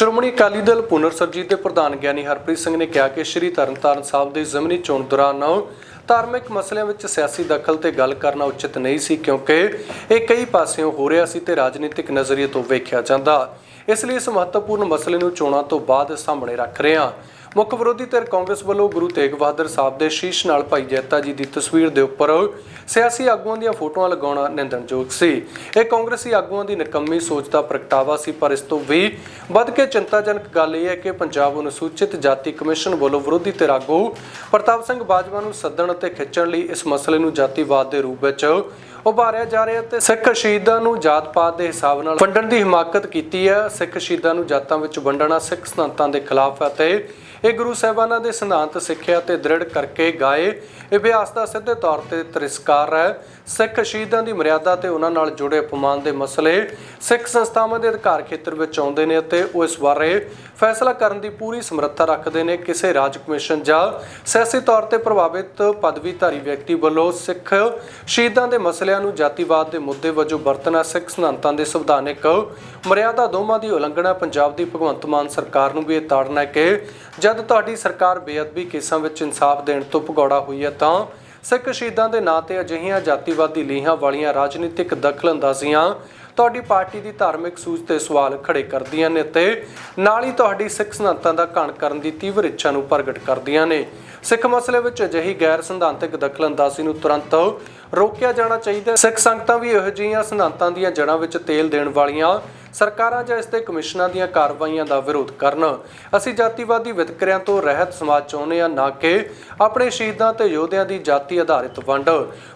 ਸ਼੍ਰੋਮਣੀ ਅਕਾਲੀ ਦਲ ਪੁਨਰ ਸਰਜੀਤ ਦੇ ਪ੍ਰਧਾਨ ਗਿਆਨੀ ਹਰਪ੍ਰੀਤ ਸਿੰਘ ਨੇ ਕਿਹਾ ਕਿ ਸ਼੍ਰੀ ਤਰਨਤਾਰਨ ਸਾਹਿਬ ਦੇ ਜ਼ਮਨੀ ਚੋਣ ਦੌਰਾਨ ਧਾਰਮਿਕ ਮਸਲਿਆਂ ਵਿੱਚ ਸਿਆਸੀ ਦਖਲ ਤੇ ਗੱਲ ਕਰਨਾ ਉਚਿਤ ਨਹੀਂ ਸੀ ਕਿਉਂਕਿ ਇਹ ਕਈ ਪਾਸਿਓਂ ਹੋ ਰਿਹਾ ਸੀ ਤੇ ਰਾਜਨੀਤਿਕ ਨਜ਼ਰੀਏ ਤੋਂ ਵੇਖਿਆ ਜਾਂਦਾ। ਇਸ ਲਈ ਇਸ ਮਹੱਤਵਪੂਰਨ ਮਸਲੇ ਨੂੰ ਚੋਣਾਂ ਤੋਂ ਬਾਅਦ ਸਾਹਮਣੇ ਰੱਖ ਰਹੇ ਹਾਂ। ਮੁੱਖ ਵਿਰੋਧੀ ਧਿਰ ਕਾਂਗਰਸ ਵੱਲੋਂ ਗੁਰੂ ਤੇਗ ਬਹਾਦਰ ਸਾਹਿਬ ਦੇ ਸ਼ੀਸ਼ ਨਾਲ ਭਾਈ ਜੈਤਾ ਜੀ ਦੀ ਤਸਵੀਰ ਦੇ ਉੱਪਰ ਸਿਆਸੀ ਆਗੂਆਂ ਦੀਆਂ ਫੋਟੋਆਂ ਲਗਾਉਣਾ ਨਿੰਦਣਯੋਗ ਸੀ। ਇਹ ਕਾਂਗਰਸੀ ਆਗੂਆਂ ਦੀ ਨਿਕੰਮੀ ਸੋਚ ਦਾ ਪ੍ਰਗਟਾਵਾ ਸੀ, ਪਰ ਇਸ ਤੋਂ ਵੀ ਵੱਧ ਕੇ ਚਿੰਤਾਜਨਕ ਗੱਲ ਇਹ ਹੈ ਕਿ ਪੰਜਾਬ ਅਨੁਸੂਚਿਤ ਜਾਤੀ ਕਮਿਸ਼ਨ ਵੱਲੋਂ ਵਿਰੋਧੀ ਧਿਰ ਆਗੂ ਪ੍ਰਤਾਪ ਸਿੰਘ ਬਾਜਵਾ ਨੂੰ ਸੱਦਣ ਅਤੇ ਖਿੱਚਣ ਲਈ ਇਸ ਮਸਲੇ ਨੂੰ ਜਾਤੀਵਾਦ ਦੇ ਰੂਪ ਵਿੱਚ ਉਭਾਰਿਆ ਜਾ ਰਿਹਾ ਤੇ ਸਿੱਖ ਸ਼ਹੀਦਾਂ ਨੂੰ ਜਾਤ ਪਾਤ ਦੇ ਹਿਸਾਬ ਨਾਲ ਵੰਡਣ ਦੀ ਹਿਮਾਕਤ ਕੀਤੀ ਹੈ। ਸਿੱਖ ਸ਼ਹੀਦਾਂ ਨੂੰ ਜਾਤਾਂ ਵਿੱਚ ਵੰਡਣਾ ਸਿੱਖ ਸਿਧਾਂਤਾਂ ਦੇ ਖਿਲਾਫ ਹੈ ਤੇ ਇਹ ਗੁਰੂ ਸਾਹਿਬਾਨਾਂ ਦੇ ਸਿਧਾਂਤ, ਸਿੱਖਿਆ ਤੇ ਦ੍ਰਿੜ ਕਰਕੇ ਗਾਏ। ਅਭਿਆਸ ਦਾ ਸਿੱਧੇ ਤੌਰ ਤੇ ਤਿਰਸਕਾਰ ਹੈ। ਸਿੱਖ ਸ਼ਹੀਦਾਂ ਦੀ ਮਰਿਆਦਾ ਤੇ ਉਹਨਾਂ ਨਾਲ ਜੁੜੇ ਅਪਮਾਨ ਦੇ ਮਸਲੇ ਸਿੱਖ ਸੰਸਥਾਵਾਂ ਦੇ ਅਧਿਕਾਰ ਖੇਤਰ ਵਿੱਚ ਆਉਂਦੇ ਨੇ ਅਤੇ ਉਹ ਇਸ ਬਾਰੇ ਫੈਸਲਾ ਕਰਨ ਦੀ ਪੂਰੀ ਸਮਰੱਥਾ ਰੱਖਦੇ ਨੇ। ਕਿਸੇ ਰਾਜ ਕਮਿਸ਼ਨ ਜਾਂ ਸਿਆਸੀ ਤੌਰ ਤੇ ਪ੍ਰਭਾਵਿਤ ਪਦਵੀਧਾਰੀ ਵਿਅਕਤੀ ਵੱਲੋਂ ਸਿੱਖ ਸ਼ਹੀਦਾਂ ਦੇ ਮਸਲਿਆਂ ਨੂੰ ਜਾਤੀਵਾਦ ਦੇ ਮੁੱਦੇ ਵਜੋਂ ਵਰਤਣਾ, ਸਿੱਖ ਸਿਧਾਂਤਾਂ ਦੇ ਸੰਵਿਧਾਨਕ ਮਰਿਆਦਾ ਦੋਵਾਂ ਦੀ ਉਲੰਘਣਾ ਪੰਜਾਬ ਦੀ ਭਗਵੰਤ ਮਾਨ ਸਰਕਾਰ ਨੂੰ ਵੀ ਇਹ ਤਾੜਨਾ ਹੈ ਕਿ ਜਦ ਤੁਹਾਡੀ ਸਰਕਾਰ ਬੇਅਦਬੀ ਕੇਸਾਂ ਵਿੱਚ ਇਨਸਾਫ ਦੇਣ ਤੋਂ ਭਗੌੜਾ ਹੋਈ ਹੈ ਤਾਂ ਸਿੱਖ ਸ਼ਹੀਦਾਂ ਦੇ ਨਾਂ ਤੇ ਅਜਿਹੀਆਂ ਜਾਤੀਵਾਦੀ ਲੀਹਾਂ ਵਾਲੀਆਂ ਰਾਜਨੀਤਿਕ ਦਖਲਅੰਦਾਜ਼ੀਆਂ ਤੁਹਾਡੀ ਪਾਰਟੀ ਦੀ ਧਾਰਮਿਕ ਸੂਝ ਤੇ ਸਵਾਲ ਖੜੇ ਕਰਦੀਆਂ ਨੇ ਤੇ ਨਾਲ ਹੀ ਤੁਹਾਡੀ ਸਿੱਖ ਸਿਧਾਂਤਾਂ ਦਾ ਘਾਣ ਕਰਨ ਦੀ ਤੀਵਰ ਇੱਛਾ ਨੂੰ ਪ੍ਰਗਟ ਕਰਦੀਆਂ ਨੇ। ਸਿੱਖ ਮਸਲੇ ਵਿੱਚ ਅਜਿਹੀ ਗੈਰ ਸਿਧਾਂਤਕ ਦਖਲਅੰਦਾਜ਼ੀ ਨੂੰ ਤੁਰੰਤ ਰੋਕਿਆ ਜਾਣਾ ਚਾਹੀਦਾ ਹੈ। ਸਿੱਖ ਸੰਗਤਾਂ ਵੀ ਇਹੋ ਜਿਹੀਆਂ ਸਿਧਾਂਤਾਂ ਦੀਆਂ ਜੜ੍ਹਾਂ ਵਿੱਚ ਤੇਲ ਦੇਣ ਵਾਲੀਆਂ ਸਰਕਾਰਾਂ ਜਾਂ ਇਸ ਤੇ ਕਮਿਸ਼ਨਾਂ ਦੀਆਂ ਕਾਰਵਾਈਆਂ ਦਾ ਵਿਰੋਧ ਕਰਨ। ਅਸੀਂ ਜਾਤੀਵਾਦੀ ਵਿਤਕਰਿਆਂ ਤੋਂ ਰਹਿਤ ਸਮਾਜ ਚਾਹੁੰਦੇ ਹਾਂ, ਨਾ ਕਿ ਆਪਣੇ ਸ਼ਹੀਦਾਂ ਤੇ ਯੋਧਿਆਂ ਦੀ ਜਾਤੀ ਆਧਾਰਿਤ ਵੰਡ।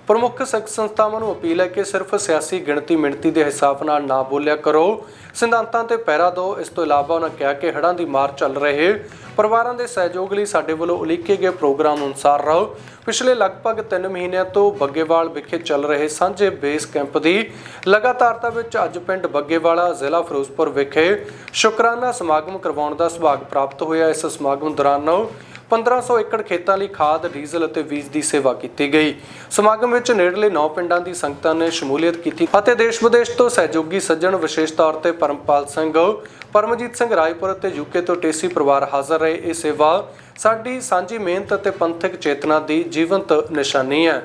ਪ੍ਰਮੁੱਖ ਸਿੱਖ ਸੰਸਥਾਵਾਂ ਨੂੰ ਅਪੀਲ ਹੈ ਕਿ ਸਿਰਫ ਸਿਆਸੀ ਗਿਣਤੀ ਮਿਣਤੀ ਦੇ ਹਿਸਾਬ ਨਾਲ ਨਾ ਬੋਲਿਆ ਕਰੋ। ਸਿਧਾਂਤਾਂ ਤੇ ਪਹਿਰਾ ਦਿਓ। ਇਸ ਤੋਂ ਇਲਾਵਾ ਉਹਨਾਂ ਕਿਹਾ ਕਿ ਹੜ੍ਹਾਂ ਦੀ ਮਾਰ ਚੱਲ ਰਹੇ। ਪਰਿਵਾਰਾਂ ਦੇ ਸਹਿਯੋਗ ਲਈ ਸਾਡੇ ਵੱਲੋਂ ਉਲੀਕੇ ਗਏ ਪ੍ਰੋਗਰਾਮ ਅਨੁਸਾਰ ਰਹੋ। ਪਿਛਲੇ ਲਗਭਗ 3 ਮਹੀਨਿਆਂ ਤੋਂ ਬੱਗੇਵਾਲ ਵਿਖੇ ਚੱਲ ਰਹੇ ਸਾਂਝੇ ਬੇਸ ਕੈਂਪ ਦੀ ਲਗਾਤਾਰਤਾ ਵਿੱਚ ਅੱਜ ਪਿੰਡ ਬੱਗੇਵਾਲਾ ਜ਼ਿਲ੍ਹਾ ਫਿਰੋਜ਼ਪੁਰ ਵਿਖੇ ਸ਼ੁਕਰਾਨਾ ਸਮਾਗਮ ਕਰਵਾਉਣ ਦਾ ਸੁਭਾਗ ਪ੍ਰਾਪਤ ਹੋਇਆ। ਇਸ ਸਮਾਗਮ ਦੌਰਾਨ 1500 ਏਕੜ ਖੇਤਾਂ ਲਈ ਖਾਦ, ਡੀਜ਼ਲ ਅਤੇ ਬੀਜ ਦੀ ਸੇਵਾ ਕੀਤੀ ਗਈ। ਸਮਾਗਮ ਵਿੱਚ ਨੇੜਲੇ 9 ਪਿੰਡਾਂ ਦੀ ਸੰਗਤਾਂ ਨੇ ਸ਼ਮੂਲੀਅਤ ਕੀਤੀ ਅਤੇ ਦੇਸ਼ ਵਿਦੇਸ਼ ਤੋਂ ਸਹਿਯੋਗੀ ਸੱਜਣ, ਵਿਸ਼ੇਸ਼ ਤੌਰ ਤੇ ਪਰਮਪਾਲ ਸਿੰਘ, ਪਰਮਜੀਤ ਸਿੰਘ ਰਾਏਪੁਰ ਅਤੇ ਯੂਕੇ ਤੋਂ ਟੇਸੀ ਪਰਿਵਾਰ ਹਾਜ਼ਰ ਰਹੇ। ਇਹ ਸੇਵਾ ਸਾਡੀ ਸਾਂਝੀ ਮਿਹਨਤ ਅਤੇ ਪੰਥਕ ਚੇਤਨਾ ਦੀ ਜੀਵੰਤ ਨਿਸ਼ਾਨੀ ਹੈ।